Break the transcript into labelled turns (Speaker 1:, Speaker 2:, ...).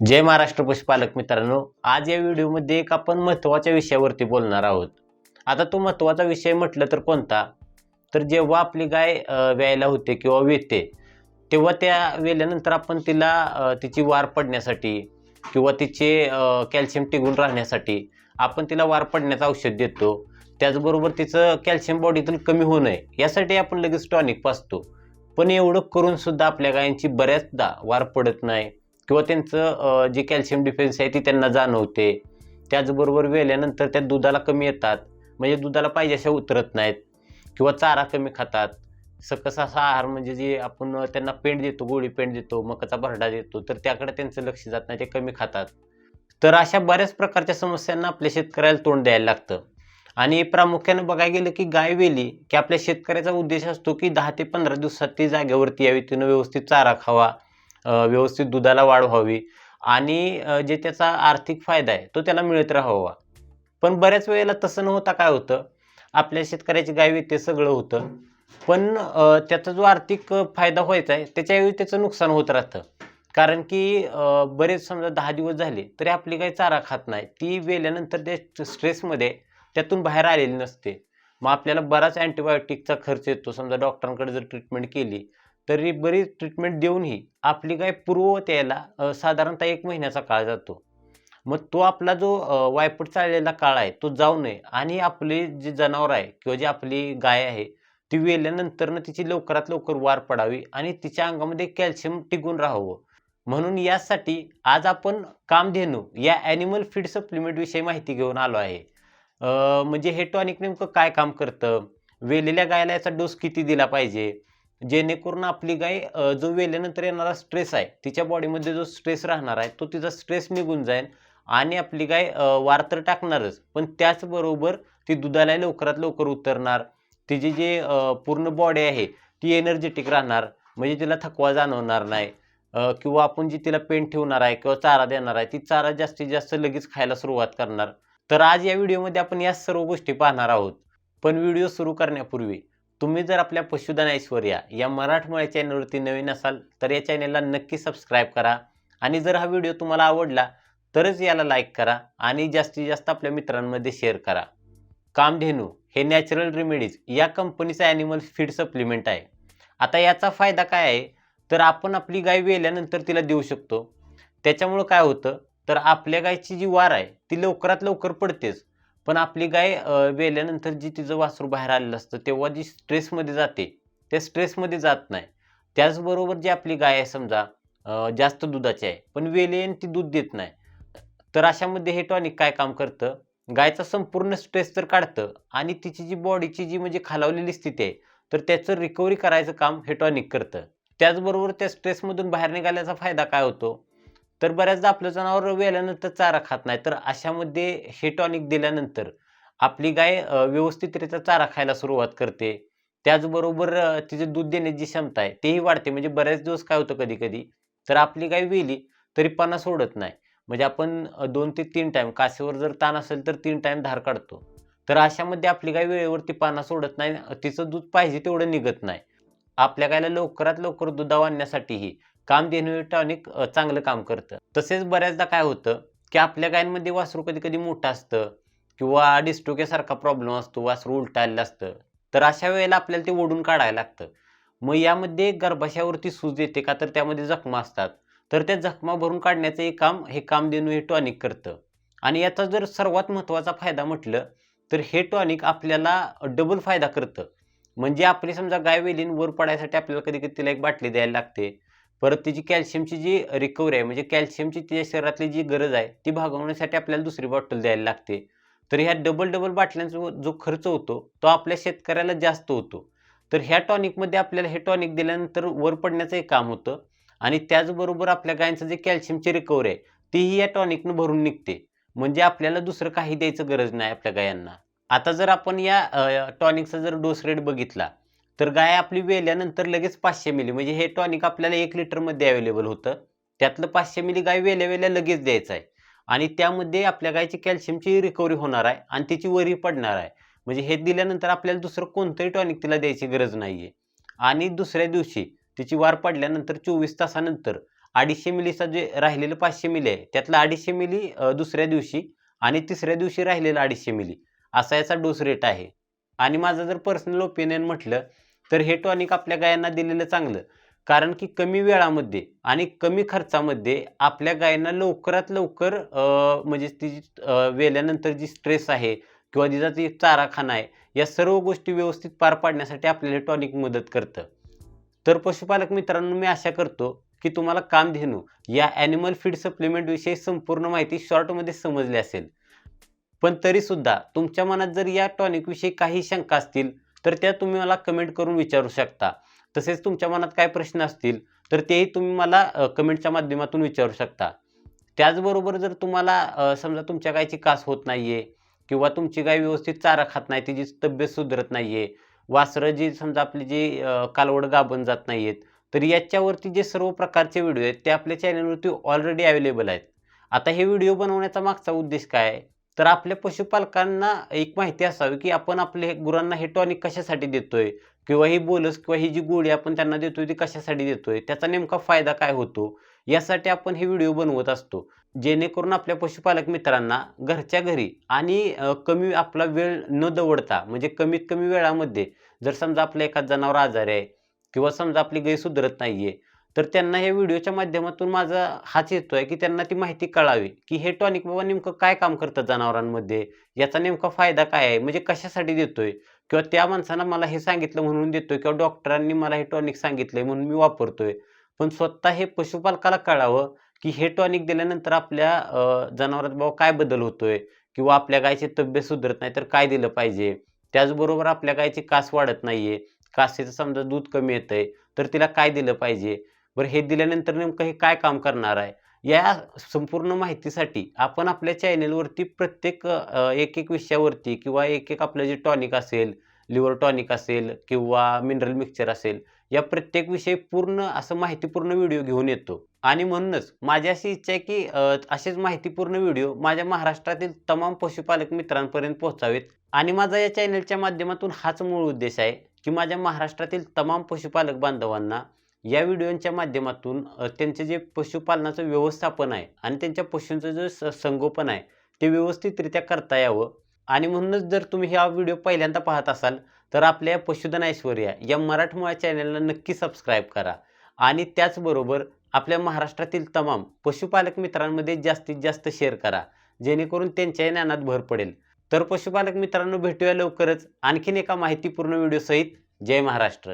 Speaker 1: जय महाराष्ट्र पशुपालक मित्रांनो आज या व्हिडिओमध्ये एक आपण महत्त्वाच्या विषयावरती बोलणार आहोत. आता तो महत्त्वाचा विषय म्हटलं तर कोणता? तर जेव्हा आपली गाय व्यायला होते किंवा वेते तेव्हा त्या वेल्यानंतर आपण तिला तिची वार पडण्यासाठी किंवा तिचे कॅल्शियम टिकून राहण्यासाठी आपण तिला वार पडण्याचं औषध देतो. त्याचबरोबर तिचं कॅल्शियम बॉडीतून कमी होऊ नये यासाठी आपण लगेच टॉनिक पाचतो पण एवढं करून सुद्धा आपल्या गायांची बऱ्याचदा वार पडत नाही. किंवा त्यांचं जे कॅल्शियम डिफिशियन्सी आहे ती त्यांना जाणवते. त्याचबरोबर वेल्यानंतर त्या दुधाला कमी येतात. म्हणजे दुधाला पाहिजे अशा उतरत नाहीत. किंवा चारा कमी खातात. सकस असा आहार म्हणजे जे आपण त्यांना पेंड देतो गोळी पेंड देतो मकाचा भरडा देतो तर त्याकडे त्यांचं लक्ष जात नाही ते कमी खातात. तर अशा बऱ्याच प्रकारच्या समस्यांना आपल्या शेतकऱ्याला तोंड द्यायला लागतं. आणि प्रामुख्यानं बघायला गेलं की गाय वेली की आपल्या शेतकऱ्याचा उद्देश असतो की दहा ते पंधरा दिवसात ती जागेवरती यावी तिनं व्यवस्थित चारा खावा. व्यवस्थित दुधाला वाढ व्हावी आणि जे त्याचा आर्थिक फायदा आहे तो त्याला मिळत राहावा. पण बऱ्याच वेळेला तसं न होता काय होतं आपल्या शेतकऱ्याची गाय विकते सगळं होतं पण त्याचा जो आर्थिक फायदा व्हायचा आहे त्याच्याऐवजी त्याचं नुकसान होत राहतं. कारण की बरेच समजा दहा दिवस झाले तरी आपली काही चारा खात नाही. ती वेल्यानंतर त्या स्ट्रेसमध्ये त्यातून बाहेर आलेली नसते. मग आपल्याला बराच अँटीबायोटिकचा खर्च येतो. समजा डॉक्टरांकडे जर ट्रीटमेंट केली तरी बरीच ट्रीटमेंट देऊनही आपली गाय पूर्ववत यायला साधारणतः एक महिन्याचा काळ जातो. मग तो आपला जो वायपट चाललेला काळ आहे तो जाऊ नये. आणि आपले जे जनावर आहे किंवा जी आपली गाय आहे ती वेल्यानंतरनं तिची लवकरात लवकर वार पडावी आणि तिच्या अंगामध्ये कॅल्शियम टिकून राहावं. म्हणून यासाठी आज आपण कामधेनू या ॲनिमल फीड सप्लिमेंटविषयी माहिती घेऊन आलो आहे. म्हणजे हे टॉनिक नेमकं काय काम करतं? वेलेल्या गायला याचा डोस किती दिला पाहिजे? जेणेकरून आपली गाय जो वेल्यानंतर येणारा स्ट्रेस आहे तिच्या बॉडीमध्ये जो स्ट्रेस राहणार आहे तो तिचा स्ट्रेस निघून जाईल आणि आपली गाय वार तर टाकणारच. पण त्याचबरोबर ती दुधाला लवकरात लवकर उतरणार. तिची जे पूर्ण बॉडी आहे ती एनर्जेटिक राहणार. म्हणजे तिला थकवा जाणवणार नाही. किंवा आपण जी तिला पेन ठेवणार आहे किंवा चारा देणार आहे ती चारा जास्तीत जास्त लगेच खायला सुरुवात करणार. तर आज या व्हिडिओमध्ये आपण या सर्व गोष्टी पाहणार आहोत. पण व्हिडिओ सुरू करण्यापूर्वी तुम्ही जर आपल्या पशुधन ऐश्वर्या या मराठमोळ्या चॅनलवरती नवीन असाल तर या चॅनलला नक्की सबस्क्राईब करा. आणि जर हा व्हिडिओ तुम्हाला आवडला तरच याला लाईक करा आणि जास्तीत जास्त आपल्या मित्रांमध्ये शेअर करा. कामधेनू हे नॅचरल रेमेडीज या कंपनीचं ॲनिमल फीड सप्लिमेंट आहे. आता याचा फायदा काय आहे? तर आपण आपली गाय वेल्यानंतर तिला देऊ शकतो. त्याच्यामुळं काय होतं? तर आपल्या गायची जी वार आहे ती लवकरात लवकर पडतेच. पण आपली गाय वेल्यानंतर जी तिचं वासरू बाहेर आलेलं असतं तेव्हा जी स्ट्रेसमध्ये जाते त्या स्ट्रेसमध्ये जात नाही. त्याचबरोबर जी आपली गाय आहे समजा जास्त दुधाची आहे पण वेलेन ती दूध देत नाही. तर अशामध्ये हे टॉनिक काय काम करतं? गायचा संपूर्ण स्ट्रेस तर काढतं आणि तिची जी बॉडीची जी म्हणजे खालावलेली स्थिती आहे तर त्याचं रिकव्हरी करायचं काम हे टॉनिक करतं. त्याचबरोबर त्या स्ट्रेसमधून बाहेर निघाल्याचा फायदा काय होतो? तर बऱ्याचदा आपलं जनावर वेल्यानंतर चारा खात नाही. तर अशामध्ये हे टॉनिक दिल्यानंतर आपली गाय व्यवस्थितरित्या चारा खायला सुरुवात करते. त्याचबरोबर तिचं तिचे दूध देण्याची क्षमता आहे तेही वाढते. म्हणजे बऱ्याच दिवस काय होतं कधी कधी तर आपली गाय वेली तरी पाना सोडत नाही. म्हणजे आपण दोन ते तीन टाईम कासेवर जर ताण असेल तर तीन टाईम धार काढतो. तर अशामध्ये आपली गाय वेळेवरती पाना सोडत नाही तिचं दूध पाहिजे तेवढं निघत नाही. आपल्या गायला लवकरात लवकर दुधाव आणण्यासाठीही. काम देणं टॉनिक चांगलं काम करतं. तसेच बऱ्याचदा काय होतं की आपल्या गायींमध्ये वासरू कधी कधी मोठं असतं किंवा डिस्ट्रोकेसारखा प्रॉब्लेम असतो वासरू उलटं असतं. तर अशा वेळेला आपल्याला ते ओढून काढायला लागतं. मग यामध्ये गर्भाशयावरती सूज येते का तर त्यामध्ये जखमा असतात. तर त्या जखमा भरून काढण्याचं हे काम हे काम देणं हे टॉनिक करतं. आणि याचा जर सर्वात महत्त्वाचा फायदा म्हटलं तर हे टॉनिक आपल्याला डबल फायदा करतं. म्हणजे आपली समजा गाय वेलीन वर पडायसाठी आपल्याला कधी कधी तिला एक बाटली द्यायला लागते. परत तिची कॅल्शियमची जी रिकव्हरी आहे म्हणजे कॅल्शियमची तिच्या शरीरातली जी गरज आहे ती भागवण्यासाठी आपल्याला दुसरी बॉटल द्यायला लागते. तर ह्या डबल डबल बाटल्यांचा जो- खर्च होतो तो आपल्या शेतकऱ्याला जास्त होतो. तर ह्या टॉनिकमध्ये आपल्याला हे टॉनिक दिल्यानंतर वर पडण्याचं एक काम होतं आणि त्याचबरोबर आपल्या गायचं जे कॅल्शियमची रिकव्हरी आहे तीही या टॉनिकनं भरून निघते. म्हणजे आपल्याला दुसरं काही द्यायचं गरज नाही आपल्या गायांना. आता जर आपण या टॉनिकचा जर डोस रेट बघितला तर गाय आपली वेल्यानंतर लगेच पाचशे मिली म्हणजे हे टॉनिक आपल्याला एक लिटरमध्ये अवेलेबल होतं. त्यातलं पाचशे मिली गाय वेल्या वेल्या लगेच द्यायचं आहे. आणि त्यामध्ये आपल्या गायची कॅल्शियमची रिकव्हरी होणार आहे आणि तिची वरी पडणार आहे. म्हणजे हे दिल्यानंतर आपल्याला दुसरं कोणतंही टॉनिक तिला द्यायची गरज नाही आहे आणि दुसऱ्या दिवशी तिची वार पडल्यानंतर चोवीस तासानंतर अडीचशे मिलीचा जे राहिलेलं पाचशे मिली आहे त्यातलं अडीचशे मिली दुसऱ्या दिवशी आणि तिसऱ्या दिवशी राहिलेलं अडीचशे मिली असा याचा डोस रेट आहे. आणि माझं जर पर्सनल ओपिनियन म्हटलं तर हे टॉनिक आपल्या गायांना दिलेलं चांगलं. कारण की कमी वेळामध्ये आणि कमी खर्चामध्ये आपल्या गायींना लवकरात लवकर म्हणजे ती वेल्यानंतर जी स्ट्रेस आहे किंवा तिचा ती चाराखाना आहे या सर्व गोष्टी व्यवस्थित पार पाडण्यासाठी आपल्याला टॉनिक मदत करतं. तर पशुपालक मित्रांनो मी आशा करतो की तुम्हाला कामधेनू या ॲनिमल फीड सप्लिमेंटविषयी संपूर्ण माहिती शॉर्टमध्ये समजली असेल. पण तरीसुद्धा तुमच्या मनात जर या टॉनिकविषयी काही शंका असतील तर त्या तुम्ही मला कमेंट करून विचारू शकता. तसेच तुमच्या मनात काय प्रश्न असतील तर तेही तुम्ही मला कमेंटच्या माध्यमातून विचारू शकता. त्याचबरोबर जर तुम्हाला समजा तुमच्या गायची कास होत नाही आहे किंवा तुमची गाय व्यवस्थित चारा खात नाही तिची तब्येत सुधरत नाही आहे वासरं जी समजा आपली जी कालवड गाभण जात नाही आहेत तर याच्यावरती जे सर्व प्रकारचे व्हिडिओ आहेत ते आपल्या चॅनलवरती ऑलरेडी अवेलेबल आहेत. आता हे व्हिडिओ बनवण्याचा मागचा उद्देश काय आहे? तर आपल्या पशुपालकांना एक माहिती असावी की आपण आपल्या गुरांना हे टॉनिक कशासाठी देतोय? किंवा ही बोलस किंवा ही जी गोळी आपण त्यांना देतोय ती कशासाठी देतोय? त्याचा नेमका फायदा काय होतो? यासाठी आपण हे व्हिडिओ बनवत असतो. जेणेकरून आपल्या पशुपालक मित्रांना घरच्या घरी आणि कमी आपला वेळ न दवडता म्हणजे कमीत कमी वेळामध्ये जर समजा आपलं एखादं जनावर आजारी आहे किंवा समजा आपली गाय सुधरत नाहीये तर त्यांना या व्हिडिओच्या माध्यमातून माझा हाच येतो आहे की त्यांना ती माहिती कळावी की हे टॉनिक बाबा नेमकं काय काम करतं जनावरांमध्ये? याचा नेमका फायदा काय आहे? म्हणजे कशासाठी देतोय? किंवा त्या माणसानं मला हे सांगितलं म्हणून देतोय किंवा डॉक्टरांनी मला हे टॉनिक सांगितलंय म्हणून मी वापरतोय? पण स्वतः हे पशुपालकाला कळावं की हे टॉनिक दिल्यानंतर आपल्या जनावरात बाबा काय बदल होतोय? किंवा आपल्या गायची तब्येत सुधरत नाही तर काय दिलं पाहिजे? त्याचबरोबर आपल्या गायची कास वाढत नाहीये. कासेचं समजा दूध कमी येतंय तर तिला काय दिलं पाहिजे? बरं हे दिल्यानंतर नेमकं हे काय काम करणार आहे? या संपूर्ण माहितीसाठी आपण आपल्या चॅनेलवरती प्रत्येक एक एक विषयावरती किंवा एक एक आपलं जे टॉनिक असेल लिव्हर टॉनिक असेल किंवा मिनरल मिक्सचर असेल या प्रत्येक विषयी पूर्ण असं माहितीपूर्ण व्हिडिओ घेऊन येतो. आणि म्हणूनच माझी अशी इच्छा आहे की असेच माहितीपूर्ण व्हिडिओ माझ्या महाराष्ट्रातील तमाम पशुपालक मित्रांपर्यंत पोहोचावेत. आणि माझा या चॅनलच्या माध्यमातून हाच मूळ उद्देश आहे की माझ्या महाराष्ट्रातील तमाम पशुपालक बांधवांना या व्हिडिओच्या माध्यमातून त्यांचं त्यांचे जे पशुपालनाचं व्यवस्थापन आहे आणि त्यांच्या पशूंचं जे स संगोपन आहे ते व्यवस्थितरित्या करता यावं. आणि म्हणूनच जर तुम्ही हा व्हिडिओ पहिल्यांदा पाहत असाल तर आपल्या पशुधन ऐश्वर्या या मराठमोळ्या चॅनलला नक्की सबस्क्राईब करा. आणि त्याचबरोबर आपल्या महाराष्ट्रातील तमाम पशुपालक मित्रांमध्ये जास्तीत जास्त शेअर करा जेणेकरून त्यांच्याही ज्ञानात भर पडेल. तर पशुपालक मित्रांनो भेटूया लवकरच आणखीन एका माहितीपूर्ण व्हिडिओसहित जय महाराष्ट्र.